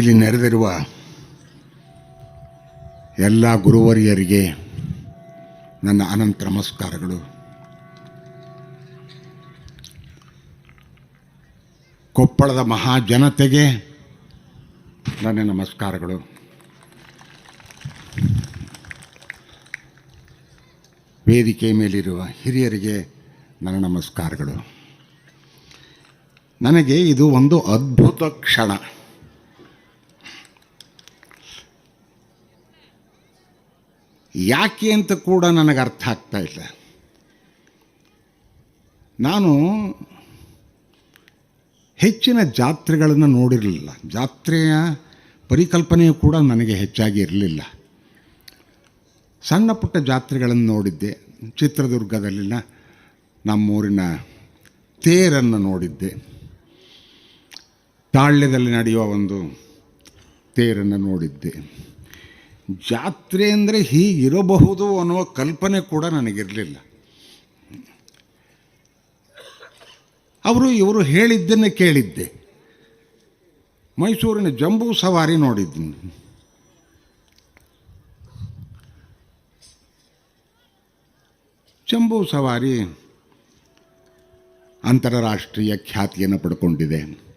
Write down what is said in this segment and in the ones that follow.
ಇಲ್ಲಿ ನೆರೆದಿರುವ ಎಲ್ಲ ಗುರುವರಿಯರಿಗೆ ನನ್ನ ಅನಂತ ನಮಸ್ಕಾರಗಳು. ಕೊಪ್ಪಳದ ಮಹಾಜನತೆಗೆ ನನ್ನ ನಮಸ್ಕಾರಗಳು. ವೇದಿಕೆ ಮೇಲಿರುವ ಹಿರಿಯರಿಗೆ ನನ್ನ ನಮಸ್ಕಾರಗಳು. ನನಗೆ ಇದು ಒಂದು ಅದ್ಭುತ ಕ್ಷಣ. ಯಾಕೆ ಅಂತ ಕೂಡ ನನಗೆ ಅರ್ಥ ಆಗ್ತಾ ಇಲ್ಲ. ನಾನು ಹೆಚ್ಚಿನ ಜಾತ್ರೆಗಳನ್ನು ನೋಡಿರಲಿಲ್ಲ. ಜಾತ್ರೆಯ ಪರಿಕಲ್ಪನೆಯು ಕೂಡ ನನಗೆ ಹೆಚ್ಚಾಗಿ ಇರಲಿಲ್ಲ. ಸಣ್ಣ ಪುಟ್ಟ ಜಾತ್ರೆಗಳನ್ನು ನೋಡಿದ್ದೆ. ಚಿತ್ರದುರ್ಗದಲ್ಲಿನ ನಮ್ಮೂರಿನ ತೇರನ್ನು ನೋಡಿದ್ದೆ. ತಾಳ್ಯದಲ್ಲಿ ನಡೆಯುವ ಒಂದು ತೇರನ್ನು ನೋಡಿದ್ದೆ. ಜಾತ್ರೆ ಅಂದರೆ ಹೀಗಿರಬಹುದು ಅನ್ನುವ ಕಲ್ಪನೆ ಕೂಡ ನನಗಿರಲಿಲ್ಲ. ಅವರು ಇವರು ಹೇಳಿದ್ದನ್ನು ಕೇಳಿದ್ದೆ. ಮೈಸೂರಿನ ಜಂಬೂ ಸವಾರಿ ನೋಡಿದ್ದೀನಿ ಜಂಬೂ ಸವಾರಿ ಅಂತಾರಾಷ್ಟ್ರೀಯ ಖ್ಯಾತಿಯನ್ನು ಪಡ್ಕೊಂಡಿದೆ.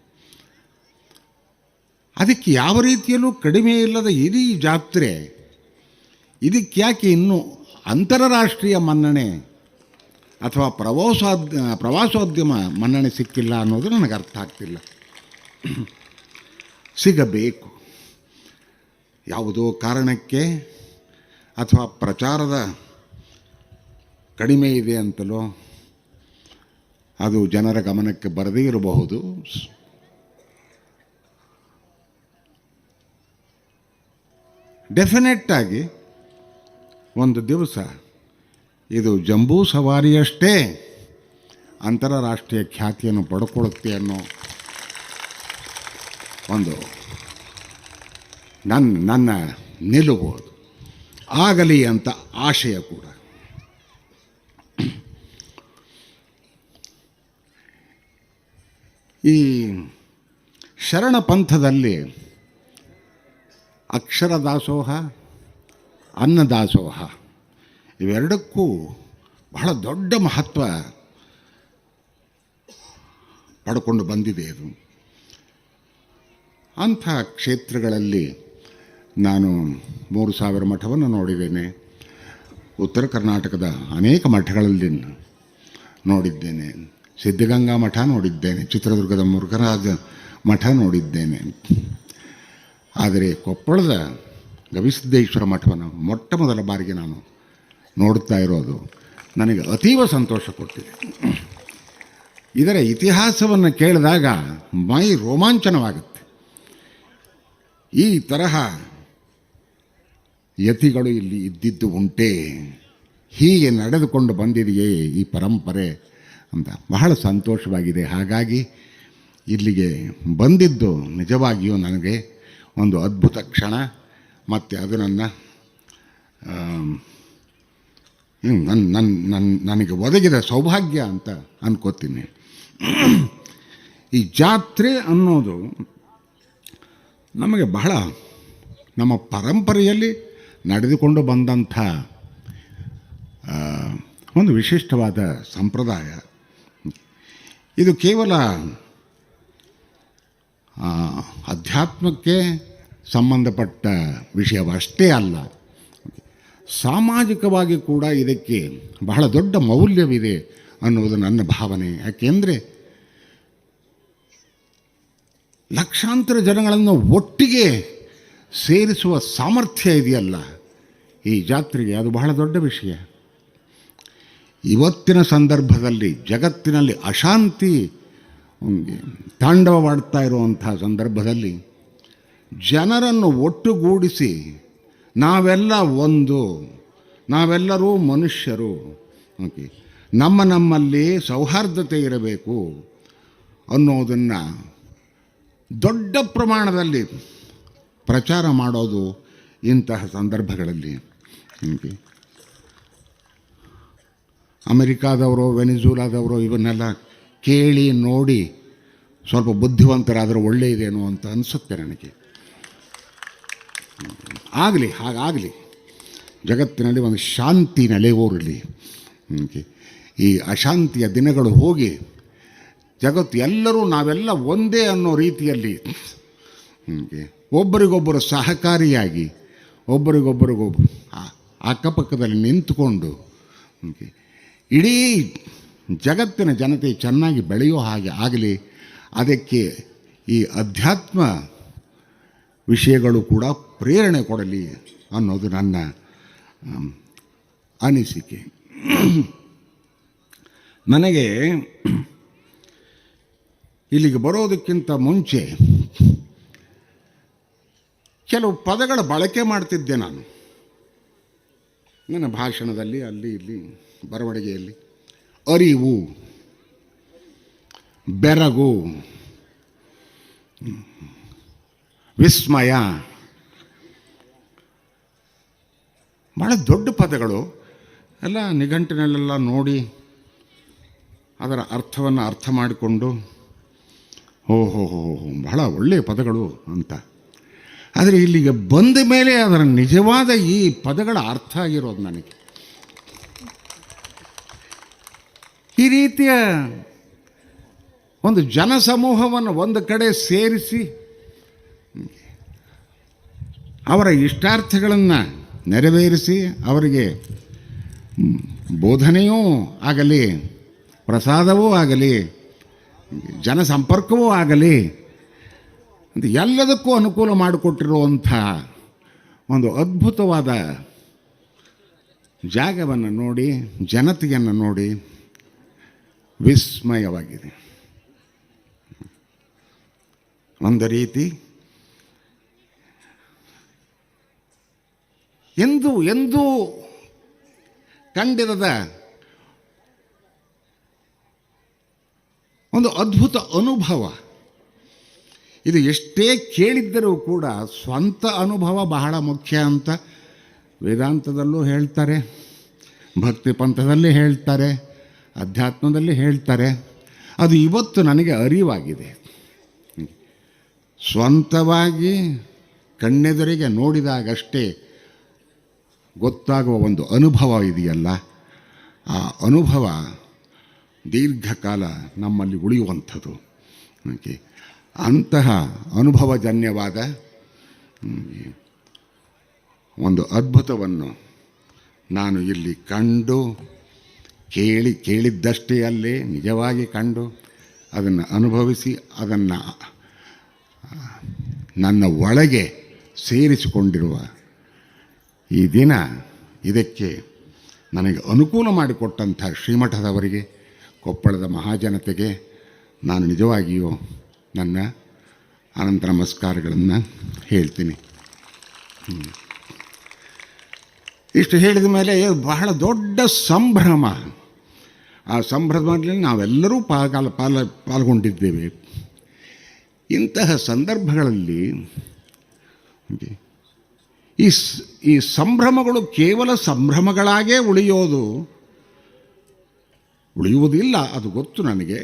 ಅದಕ್ಕೆ ಯಾವ ರೀತಿಯಲ್ಲೂ ಕಡಿಮೆ ಇಲ್ಲದ ಇಡೀ ಜಾತ್ರೆ, ಇದಕ್ಕೆ ಯಾಕೆ ಇನ್ನೂ ಅಂತಾರಾಷ್ಟ್ರೀಯ ಮನ್ನಣೆ ಅಥವಾ ಪ್ರವಾಸೋದ್, ಪ್ರವಾಸೋದ್ಯಮ ಮನ್ನಣೆ ಸಿಕ್ಕಿಲ್ಲ ಅನ್ನೋದು ನನಗೆ ಅರ್ಥ ಆಗ್ತಿಲ್ಲ. ಸಿಗಬೇಕು. ಯಾವುದೋ ಕಾರಣಕ್ಕೆ ಅಥವಾ ಪ್ರಚಾರದ ಕಡಿಮೆ ಇದೆ ಅಂತಲೋ ಅದು ಜನರ ಗಮನಕ್ಕೆ ಬರದೇ ಇರಬಹುದು. ಡೆಫಿನೆಟ್ಟಾಗಿ ಒಂದು ದಿವಸ ಇದು ಜಂಬೂ ಸವಾರಿಯಷ್ಟೇ ಅಂತಾರಾಷ್ಟ್ರೀಯ ಖ್ಯಾತಿಯನ್ನು ಪಡ್ಕೊಳ್ಳುತ್ತೆ ಅನ್ನೋ ಒಂದು ನನ್ನ ನನ್ನ ನಿಲುವು. ಆಗಲಿ ಅಂತ ಆಶಯ ಕೂಡ ಈ ಶರಣ ಪಂಥದಲ್ಲಿ ಅಕ್ಷರ ದಾಸೋಹ ಅನ್ನದಾಸೋಹ, ಇವೆರಡಕ್ಕೂ ಬಹಳ ದೊಡ್ಡ ಮಹತ್ವ ಪಡ್ಕೊಂಡು ಬಂದಿದೆ ಅದು. ಅಂಥ ಕ್ಷೇತ್ರಗಳಲ್ಲಿ ನಾನು ಮೂರು ಸಾವಿರ ಮಠವನ್ನು ನೋಡಿದ್ದೇನೆ. ಉತ್ತರ ಕರ್ನಾಟಕದ ಅನೇಕ ಮಠಗಳಲ್ಲಿ ನೋಡಿದ್ದೇನೆ. ಸಿದ್ಧಗಂಗಾ ಮಠ ನೋಡಿದ್ದೇನೆ. ಚಿತ್ರದುರ್ಗದ ಮುರುಘರಾಜ ಮಠ ನೋಡಿದ್ದೇನೆ. ಆದರೆ ಕೊಪ್ಪಳದ ಗವಿಸಿದ್ದೇಶ್ವರ ಮಠವನ್ನು ಮೊಟ್ಟ ಮೊದಲ ಬಾರಿಗೆ ನಾನು ನೋಡುತ್ತಾ ಇರೋದು ನನಗೆ ಅತೀವ ಸಂತೋಷ ಕೊಟ್ಟಿದೆ. ಇದರ ಇತಿಹಾಸವನ್ನು ಕೇಳಿದಾಗ ಮೈ ರೋಮಾಂಚನವಾಗುತ್ತೆ. ಈ ತರಹ ಯತಿಗಳು ಇಲ್ಲಿ ಇದ್ದಿದ್ದು ಉಂಟೆ, ಹೀಗೆ ನಡೆದುಕೊಂಡು ಬಂದಿದೆಯೇ ಈ ಪರಂಪರೆ ಅಂತ ಬಹಳ ಸಂತೋಷವಾಗಿದೆ. ಹಾಗಾಗಿ ಇಲ್ಲಿಗೆ ಬಂದಿದ್ದು ನಿಜವಾಗಿಯೂ ನನಗೆ ಒಂದು ಅದ್ಭುತ ಕ್ಷಣ. ಮತ್ತು ಅದು ನನ್ನ ನನ್ನ ನನ್ನ ನನ್ನ ನನಗೆ ಒದಗಿದ ಸೌಭಾಗ್ಯ ಅಂತ ಅನ್ಕೋತೀನಿ. ಈ ಜಾತ್ರೆ ಅನ್ನೋದು ನಮಗೆ ಬಹಳ ನಮ್ಮ ಪರಂಪರೆಯಲ್ಲಿ ನಡೆದುಕೊಂಡು ಬಂದಂಥ ಒಂದು ವಿಶಿಷ್ಟವಾದ ಸಂಪ್ರದಾಯ. ಇದು ಕೇವಲ ಅಧ್ಯಾತ್ಮಕ್ಕೆ ಸಂಬಂಧಪಟ್ಟ ವಿಷಯವಷ್ಟೇ ಅಲ್ಲ. ಸಾಮಾಜಿಕವಾಗಿ ಕೂಡ ಇದಕ್ಕೆ ಬಹಳ ದೊಡ್ಡ ಮೌಲ್ಯವಿದೆ ಅನ್ನೋದು ನನ್ನ ಭಾವನೆ. ಯಾಕೆಂದರೆ ಲಕ್ಷಾಂತರ ಜನಗಳನ್ನು ಒಟ್ಟಿಗೆ ಸೇರಿಸುವ ಸಾಮರ್ಥ್ಯ ಇದೆಯಲ್ಲ ಈ ಜಾತ್ರೆಗೆ. ಅದು ಬಹಳ ದೊಡ್ಡ ವಿಷಯ. ಇವತ್ತಿನ ಸಂದರ್ಭದಲ್ಲಿ ಜಗತ್ತಿನಲ್ಲಿ ಅಶಾಂತಿ ತಾಂಡವವಾಡ್ತಾ ಇರುವಂಥ ಸಂದರ್ಭದಲ್ಲಿ ಜನರನ್ನು ಒಟ್ಟುಗೂಡಿಸಿ ನಾವೆಲ್ಲ ಒಂದು, ನಾವೆಲ್ಲರೂ ಮನುಷ್ಯರು. ಓಕೆ, ನಮ್ಮ ನಮ್ಮಲ್ಲಿ ಸೌಹಾರ್ದತೆ ಇರಬೇಕು ಅನ್ನೋದನ್ನು ದೊಡ್ಡ ಪ್ರಮಾಣದಲ್ಲಿ ಪ್ರಚಾರ ಮಾಡೋದು ಇಂತಹ ಸಂದರ್ಭಗಳಲ್ಲಿ. ಓಕೆ, ಅಮೆರಿಕಾದವರು, ವೆನಿಜೂಲಾದವರು, ಇವನ್ನೆಲ್ಲ ಕೇಳಿ ನೋಡಿ ಸ್ವಲ್ಪ ಬುದ್ಧಿವಂತರಾದರೂ ಒಳ್ಳೆಯದೇನೋ ಅಂತ ಅನಿಸುತ್ತೆ ನನಗೆ. ಆಗಲಿ ಹಾಗಾಗಲಿ ಜಗತ್ತಿನಲ್ಲಿ ಒಂದು ಶಾಂತಿ ನೆಲೆ ಹೀಗೆ. ಈ ಅಶಾಂತಿಯ ದಿನಗಳು ಹೋಗಿ ಜಗತ್ತು ಎಲ್ಲರೂ ನಾವೆಲ್ಲ ಒಂದೇ ಅನ್ನೋ ರೀತಿಯಲ್ಲಿ ಒಬ್ಬರಿಗೊಬ್ಬರು ಸಹಕಾರಿಯಾಗಿ ಒಬ್ಬರಿಗೊಬ್ಬರಿಗೊಬ್ಬರು ಅಕ್ಕಪಕ್ಕದಲ್ಲಿ ನಿಂತುಕೊಂಡು ಇಡೀ ಜಗತ್ತಿನ ಜನತೆ ಚೆನ್ನಾಗಿ ಬೆಳೆಯೋ ಹಾಗೆ ಆಗಲಿ, ಅದಕ್ಕೆ ಈ ಅಧ್ಯಾತ್ಮ ವಿಷಯಗಳು ಕೂಡ ಪ್ರೇರಣೆ ಕೊಡಲಿ ಅನ್ನೋದು ನನ್ನ ಅನಿಸಿಕೆ. ನನಗೆ ಇಲ್ಲಿಗೆ ಬರೋದಕ್ಕಿಂತ ಮುಂಚೆ ಕೆಲವು ಪದಗಳ ಬಳಕೆ ಮಾಡ್ತಿದ್ದೆ ನಾನು. ನನ್ನ ಭಾಷಣದಲ್ಲಿ, ಅಲ್ಲಿ, ಇಲ್ಲಿ, ಬರವಣಿಗೆಯಲ್ಲಿ. ಅರಿವು, ಬೆರಗು, ವಿಸ್ಮಯ. ಭಾಳ ದೊಡ್ಡ ಪದಗಳು. ಎಲ್ಲ ನಿಘಂಟಿನಲ್ಲೆಲ್ಲ ನೋಡಿ ಅದರ ಅರ್ಥವನ್ನು ಅರ್ಥ ಮಾಡಿಕೊಂಡು ಓಹೋ ಹೋ, ಬಹಳ ಒಳ್ಳೆಯ ಪದಗಳು ಅಂತ. ಆದರೆ ಇಲ್ಲಿಗೆ ಬಂದ ಮೇಲೆ ಅದರ ನಿಜವಾದ ಈ ಪದಗಳ ಅರ್ಥ ಆಗಿರೋದು ನನಗೆ. ಈ ರೀತಿಯ ಒಂದು ಜನಸಮೂಹವನ್ನು ಒಂದು ಕಡೆ ಸೇರಿಸಿ ಅವರ ಇಷ್ಟಾರ್ಥಗಳನ್ನು ನೆರವೇರಿಸಿ ಅವರಿಗೆ ಬೋಧನೆಯೂ ಆಗಲಿ, ಪ್ರಸಾದವೂ ಆಗಲಿ, ಜನಸಂಪರ್ಕವೂ ಆಗಲಿ ಅಂತ ಎಲ್ಲದಕ್ಕೂ ಅನುಕೂಲ ಮಾಡಿಕೊಟ್ಟಿರುವಂಥ ಒಂದು ಅದ್ಭುತವಾದ ಜಾಗವನ್ನು ನೋಡಿ, ಜನತೆಯನ್ನು ನೋಡಿ ವಿಸ್ಮಯವಾಗಿದೆ. ಒಂದು ರೀತಿ ಎಂದು ಎಂದೂ ಕಂಡಿರದ ಒಂದು ಅದ್ಭುತ ಅನುಭವ. ಇದು ಎಷ್ಟೇ ಕೇಳಿದ್ದರೂ ಕೂಡ ಸ್ವಂತ ಅನುಭವ ಬಹಳ ಮುಖ್ಯ ಅಂತ ವೇದಾಂತದಲ್ಲೂ ಹೇಳ್ತಾರೆ, ಭಕ್ತಿ ಪಂಥದಲ್ಲಿ ಹೇಳ್ತಾರೆ. ಅಧ್ಯಾತ್ಮದಲ್ಲಿ ಹೇಳ್ತಾರೆ, ಅದು ಇವತ್ತು ನನಗೆ ಅರಿವಾಗಿದೆ. ಸ್ವಂತವಾಗಿ ಕಣ್ಣೆದುರಿಗೆ ನೋಡಿದಾಗಷ್ಟೇ ಗೊತ್ತಾಗುವ ಒಂದು ಅನುಭವ ಇದೆಯಲ್ಲ. ಆ ಅನುಭವ ದೀರ್ಘಕಾಲ ನಮ್ಮಲ್ಲಿ ಉಳಿಯುವಂಥದ್ದು. ಓಕೆ. ಅಂತಹ ಅನುಭವಜನ್ಯವಾದ, ಒಂದು ಅದ್ಭುತವನ್ನು ನಾನು ಇಲ್ಲಿ ಕಂಡು ಕೇಳಿ ಕೇಳಿದ್ದಷ್ಟೇ ಅಲ್ಲೇ ನಿಜವಾಗಿ ಕಂಡು ಅದನ್ನು ಅನುಭವಿಸಿ ಅದನ್ನು ನನ್ನ ಒಳಗೆ ಸೇರಿಸಿಕೊಂಡಿರುವ ಈ ದಿನ ಇದಕ್ಕೆ ನನಗೆ ಅನುಕೂಲ ಮಾಡಿಕೊಟ್ಟಂಥ ಶ್ರೀಮಠದವರಿಗೆ, ಕೊಪ್ಪಳದ ಮಹಾಜನತೆಗೆ ನಾನು ನಿಜವಾಗಿಯೂ ನನ್ನ ಅನಂತ ನಮಸ್ಕಾರಗಳನ್ನು ಹೇಳ್ತೀನಿ. ಇಷ್ಟು ಹೇಳಿದ ಮೇಲೆ ಬಹಳ ದೊಡ್ಡ ಸಂಭ್ರಮ ಆ ಸಂಭ್ರಮದಲ್ಲಿ ನಾವೆಲ್ಲರೂ ಪಾಲ್ಗಾಲ ಪಾಲ ಪಾಲ್ಗೊಂಡಿದ್ದೇವೆ. ಇಂತಹ ಸಂದರ್ಭಗಳಲ್ಲಿ ಈ ಈ ಸಂಭ್ರಮಗಳು ಕೇವಲ ಸಂಭ್ರಮಗಳಾಗೇ ಉಳಿಯೋದು, ಉಳಿಯುವುದಿಲ್ಲ, ಅದು ಗೊತ್ತು ನನಗೆ.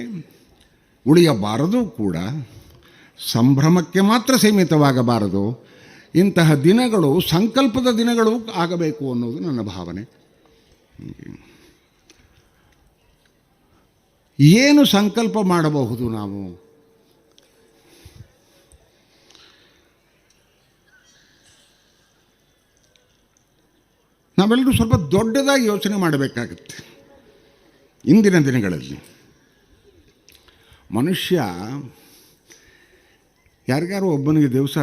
ಉಳಿಯಬಾರದು ಕೂಡ, ಸಂಭ್ರಮಕ್ಕೆ ಮಾತ್ರ ಸೀಮಿತವಾಗಬಾರದು. ಇಂತಹ ದಿನಗಳು ಸಂಕಲ್ಪದ ದಿನಗಳು ಆಗಬೇಕು ಅನ್ನೋದು ನನ್ನ ಭಾವನೆ. ಏನು ಸಂಕಲ್ಪ ಮಾಡಬಹುದು ನಾವು? ನಾವೆಲ್ಲರೂ ಸ್ವಲ್ಪ ದೊಡ್ಡದಾಗಿ ಯೋಚನೆ ಮಾಡಬೇಕಾಗತ್ತೆ. ಇಂದಿನ ದಿನಗಳಲ್ಲಿ ಮನುಷ್ಯ ಯಾರಿಗಾರು ಒಬ್ಬನಿಗೆ ದಿವಸ,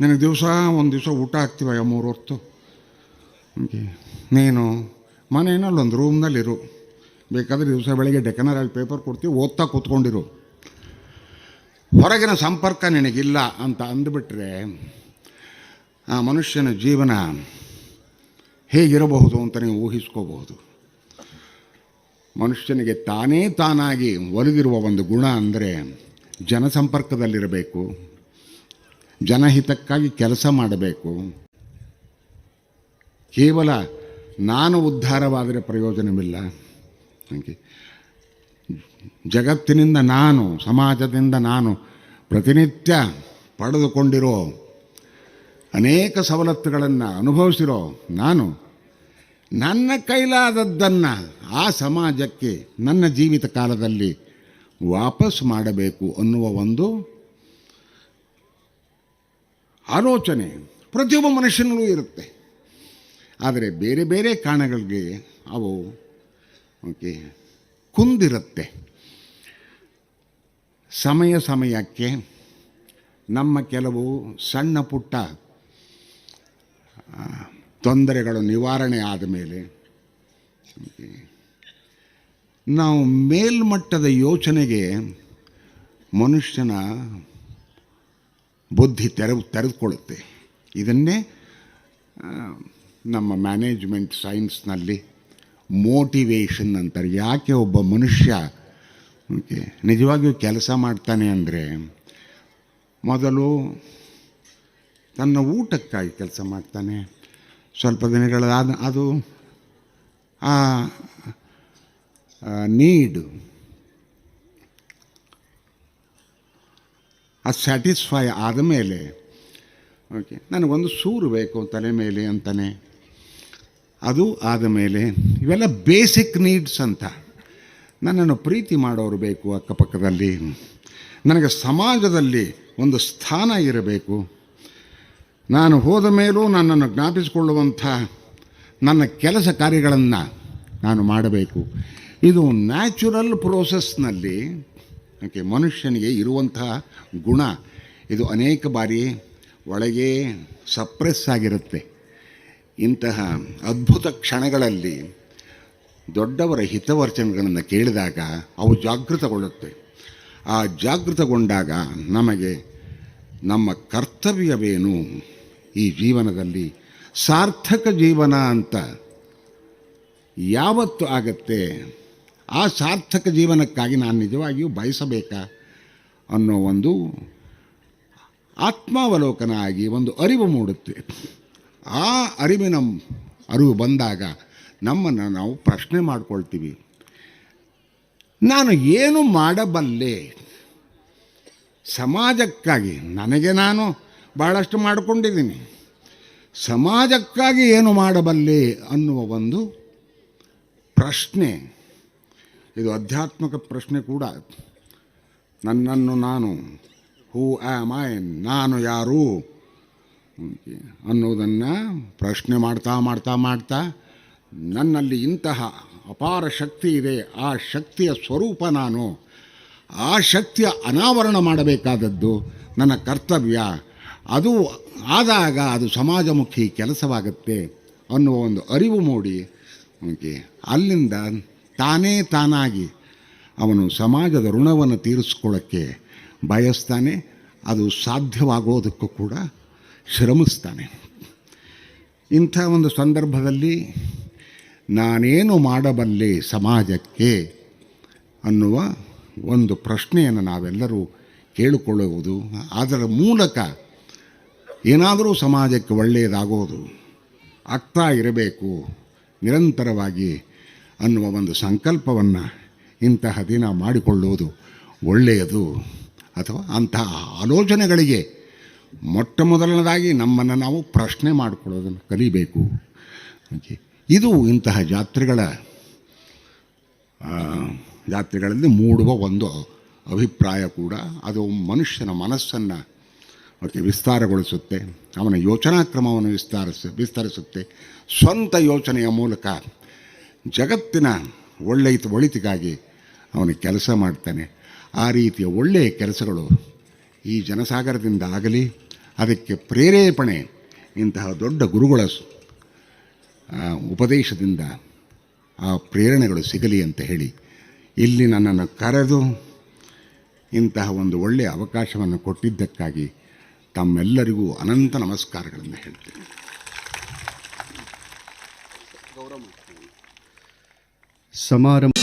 ನನಗೆ ದಿವಸ ಒಂದು ದಿವಸ ಊಟ ಹಾಕ್ತೀವ ಮೂರು ಹೊತ್ತು? ನೀನು ಮನೆಯಲ್ಲೊಂದು ರೂಮ್ನಲ್ಲಿರು ಬೇಕಾದರೆ ದಿವಸ ಬೆಳಗ್ಗೆ ಡೆಕನರಲ್ಲಿ ಪೇಪರ್ ಕೊಡ್ತೀವಿ, ಓದ್ತಾ ಕೂತ್ಕೊಂಡಿರು. ಹೊರಗಿನ ಸಂಪರ್ಕ ನಿನಗಿಲ್ಲ ಅಂತ ಅಂದುಬಿಟ್ರೆ, ಆ ಮನುಷ್ಯನ ಜೀವನ ಹೇಗಿರಬಹುದು ಅಂತ ನೀವು ಊಹಿಸ್ಕೋಬಹುದು. ಮನುಷ್ಯನಿಗೆ ತಾನೇ ತಾನಾಗಿ ಒಲಿದಿರುವ ಒಂದು ಗುಣ ಅಂದರೆ ಜನಸಂಪರ್ಕದಲ್ಲಿರಬೇಕು, ಜನಹಿತಕ್ಕಾಗಿ ಕೆಲಸ ಮಾಡಬೇಕು. ಕೇವಲ ನಾನು ಉದ್ಧಾರವಾದರೆ ಪ್ರಯೋಜನವಿಲ್ಲ. ಜಗತ್ತಿನಿಂದ ನಾನು, ಸಮಾಜದಿಂದ ನಾನು ಪ್ರತಿನಿತ್ಯ ಪಡೆದುಕೊಂಡಿರೋ ಅನೇಕ ಸವಲತ್ತುಗಳನ್ನು ಅನುಭವಿಸಿರೋ ನಾನು, ನನ್ನ ಕೈಲಾದದ್ದನ್ನು ಆ ಸಮಾಜಕ್ಕೆ, ನನ್ನ ಜೀವಿತ ಕಾಲದಲ್ಲಿ ವಾಪಸ್ ಮಾಡಬೇಕು ಅನ್ನುವ ಒಂದು ಆಲೋಚನೆ ಪ್ರತಿಯೊಬ್ಬ ಮನುಷ್ಯನಲ್ಲೂ ಇರುತ್ತೆ. ಆದರೆ ಬೇರೆ ಬೇರೆ ಕಾರಣಗಳಿಗೆ ಅವು ಓಕೆ. ಕುಂದಿರುತ್ತೆ. ಸಮಯ ಸಮಯಕ್ಕೆ ನಮ್ಮ ಕೆಲವು ಸಣ್ಣ ಪುಟ್ಟ ತೊಂದರೆಗಳು ನಿವಾರಣೆ ಆದ ಮೇಲೆ ನಾವು ಮೇಲ್ಮಟ್ಟದ ಯೋಚನೆಗೆ ಮನುಷ್ಯನ ಬುದ್ಧಿ ತೆರವು, ತೆರೆದುಕೊಳ್ಳುತ್ತೆ. ಇದನ್ನೇ ನಮ್ಮ ಮ್ಯಾನೇಜ್ಮೆಂಟ್ ಸೈನ್ಸ್ನಲ್ಲಿ ಮೋಟಿವೇಶನ್ ಅಂತಾರೆ. ಯಾಕೆ ಒಬ್ಬ ಮನುಷ್ಯ ಓಕೆ, ನಿಜವಾಗಿಯೂ ಕೆಲಸ ಮಾಡ್ತಾನೆ ಅಂದರೆ ಮೊದಲು ತನ್ನ ಊಟಕ್ಕಾಗಿ ಕೆಲಸ ಮಾಡ್ತಾನೆ. ಸ್ವಲ್ಪ ದಿನಗಳಾದ ಅದು ಆ ನೀಡು ಅದು ಸ್ಯಾಟಿಸ್ಫೈ ಆದಮೇಲೆ ಓಕೆ ನನಗೊಂದು ಸೂರು ಬೇಕು ತಲೆ ಮೇಲೆ ಅಂತಾನೆ. ಅದು ಆದ ಮೇಲೆ ಇವೆಲ್ಲ ಬೇಸಿಕ್ ನೀಡ್ಸ್ ಅಂತ. ನನ್ನನ್ನು ಪ್ರೀತಿ ಮಾಡೋರು ಬೇಕು ಅಕ್ಕಪಕ್ಕದಲ್ಲಿ. ನನಗೆ ಸಮಾಜದಲ್ಲಿ ಒಂದು ಸ್ಥಾನ ಇರಬೇಕು. ನಾನು ಹೋದ ಮೇಲೂ ನನ್ನನ್ನು ಜ್ಞಾಪಿಸಿಕೊಳ್ಳುವಂಥ ನನ್ನ ಕೆಲಸ ಕಾರ್ಯಗಳನ್ನು ನಾನು ಮಾಡಬೇಕು. ಇದು ನ್ಯಾಚುರಲ್ ಪ್ರೋಸೆಸ್ನಲ್ಲಿ ಓಕೆ, ಮನುಷ್ಯನಿಗೆ ಇರುವಂತಹ ಗುಣ. ಇದು ಅನೇಕ ಬಾರಿ ಒಳಗೆ ಸಪ್ರೆಸ್ ಆಗಿರುತ್ತೆ. ಇಂತಹ ಅದ್ಭುತ ಕ್ಷಣಗಳಲ್ಲಿ ದೊಡ್ಡವರ ಹಿತವರ್ಚನೆಗಳನ್ನು ಕೇಳಿದಾಗ ಅವು ಜಾಗೃತಗೊಳ್ಳುತ್ತೆ. ಆ ಜಾಗೃತಗೊಂಡಾಗ ನಮಗೆ ನಮ್ಮ ಕರ್ತವ್ಯವೇನು? ಈ ಜೀವನದಲ್ಲಿ ಸಾರ್ಥಕ ಜೀವನ ಅಂತ ಯಾವತ್ತು ಆಗತ್ತೆ? ಆ ಸಾರ್ಥಕ ಜೀವನಕ್ಕಾಗಿ ನಾನು ನಿಜವಾಗಿಯೂ ಬಯಸಬೇಕಾ? ಅನ್ನೋ ಒಂದು ಆತ್ಮಾವಲೋಕನ ಆಗಿ ಒಂದು ಅರಿವು ಮೂಡುತ್ತೆ. ಆ ಅರಿವಿನ ಅರಿವು ಬಂದಾಗ ನಮ್ಮನ್ನು ನಾವು ಪ್ರಶ್ನೆ ಮಾಡ್ಕೊಳ್ತೀವಿ. ನಾನು ಏನು ಮಾಡಬಲ್ಲೆ? ಸಮಾಜಕ್ಕಾಗಿ ನನಗೆ ನಾನು ಭಾಳಷ್ಟು ಮಾಡಿಕೊಂಡಿದ್ದೀನಿ. ಸಮಾಜಕ್ಕಾಗಿ ಏನು ಮಾಡಬಲ್ಲೆ ಅನ್ನುವ ಒಂದು ಪ್ರಶ್ನೆ. ಇದು ಆಧ್ಯಾತ್ಮಿಕ ಪ್ರಶ್ನೆ ಕೂಡ. ನನ್ನನ್ನು ನಾನು ಹೂ ಆಮ್ ಐ ನಾನು ಯಾರು? ಅನ್ನೋದನ್ನು ಪ್ರಶ್ನೆ ಮಾಡ್ತಾ ಮಾಡ್ತಾ ಮಾಡ್ತಾ ನನ್ನಲ್ಲಿ ಇಂತಹ ಅಪಾರ ಶಕ್ತಿ ಇದೆ, ಆ ಶಕ್ತಿಯ ಸ್ವರೂಪ ನಾನು, ಆ ಶಕ್ತಿಯ ಅನಾವರಣ ಮಾಡಬೇಕಾದದ್ದು ನನ್ನ ಕರ್ತವ್ಯ. ಅದು ಆದಾಗ ಅದು ಸಮಾಜಮುಖಿ ಕೆಲಸವಾಗುತ್ತೆ ಅನ್ನುವ ಒಂದು ಅರಿವು ಮೂಡಿ ಓಕೆ ಅಲ್ಲಿಂದ ತಾನೇ ತಾನಾಗಿ ಅವನು ಸಮಾಜದ ಋಣವನ್ನು ತೀರಿಸ್ಕೊಳ್ಳೋಕ್ಕೆ ಬಯಸ್ತಾನೆ, ಅದು ಸಾಧ್ಯವಾಗೋದಕ್ಕೂ ಕೂಡ ಶ್ರಮಿಸ್ತಾನೆ. ಇಂಥ ಒಂದು ಸಂದರ್ಭದಲ್ಲಿ ನಾನೇನು ಮಾಡಬಲ್ಲೆ ಸಮಾಜಕ್ಕೆ ಅನ್ನುವ ಒಂದು ಪ್ರಶ್ನೆಯನ್ನು ನಾವೆಲ್ಲರೂ ಕೇಳಿಕೊಳ್ಳುವುದು, ಅದರ ಮೂಲಕ ಏನಾದರೂ ಸಮಾಜಕ್ಕೆ ಒಳ್ಳೆಯದಾಗೋದು, ಆಗ್ತಾ ಇರಬೇಕು, ನಿರಂತರವಾಗಿ ಅನ್ನುವ ಒಂದು ಸಂಕಲ್ಪವನ್ನು ಇಂತಹ ದಿನ ಮಾಡಿಕೊಳ್ಳುವುದು ಒಳ್ಳೆಯದು ಅಥವಾ ಅಂತಹ ಆಲೋಚನೆಗಳಿಗೆ ಮೊಟ್ಟ ಮೊದಲನೇದಾಗಿ ನಮ್ಮನ್ನು ನಾವು ಪ್ರಶ್ನೆ ಮಾಡಿಕೊಳ್ಳೋದನ್ನು ಕಲಿಬೇಕು. ಇದು ಇಂತಹ ಜಾತ್ರೆಗಳ ಜಾತ್ರೆಗಳಲ್ಲಿ ಮೂಡುವ ಒಂದು ಅಭಿಪ್ರಾಯ ಕೂಡ. ಅದು ಮನುಷ್ಯನ ಮನಸ್ಸನ್ನು ಓಕೆ ವಿಸ್ತಾರಗೊಳಿಸುತ್ತೆ, ಅವನ ಯೋಚನಾ ಕ್ರಮವನ್ನು ವಿಸ್ತಾರಿಸ, ವಿಸ್ತರಿಸುತ್ತೆ. ಸ್ವಂತ ಯೋಚನೆಯ ಮೂಲಕ ಜಗತ್ತಿನ ಒಳ್ಳೆಯ ಒಳಿತಿಗಾಗಿ ಅವನು ಕೆಲಸ ಮಾಡ್ತಾನೆ. ಆ ರೀತಿಯ ಒಳ್ಳೆಯ ಕೆಲಸಗಳು ಈ ಜನಸಾಗರದಿಂದ ಆಗಲಿ ಅದಕ್ಕೆ ಪ್ರೇರೇಪಣೆ, ಇಂತಹ ದೊಡ್ಡ ಗುರುಗಳ ಉಪದೇಶದಿಂದ ಆ ಪ್ರೇರಣೆಗಳು ಸಿಗಲಿ ಅಂತ ಹೇಳಿ ಇಲ್ಲಿ ನನ್ನನ್ನು ಕರೆದು ಇಂತಹ ಒಂದು ಒಳ್ಳೆಯ ಅವಕಾಶವನ್ನು ಕೊಟ್ಟಿದ್ದಕ್ಕಾಗಿ ತಮ್ಮೆಲ್ಲರಿಗೂ ಅನಂತ ನಮಸ್ಕಾರಗಳನ್ನು ಹೇಳ್ತೇನೆ. ಸಮಾರಂಭ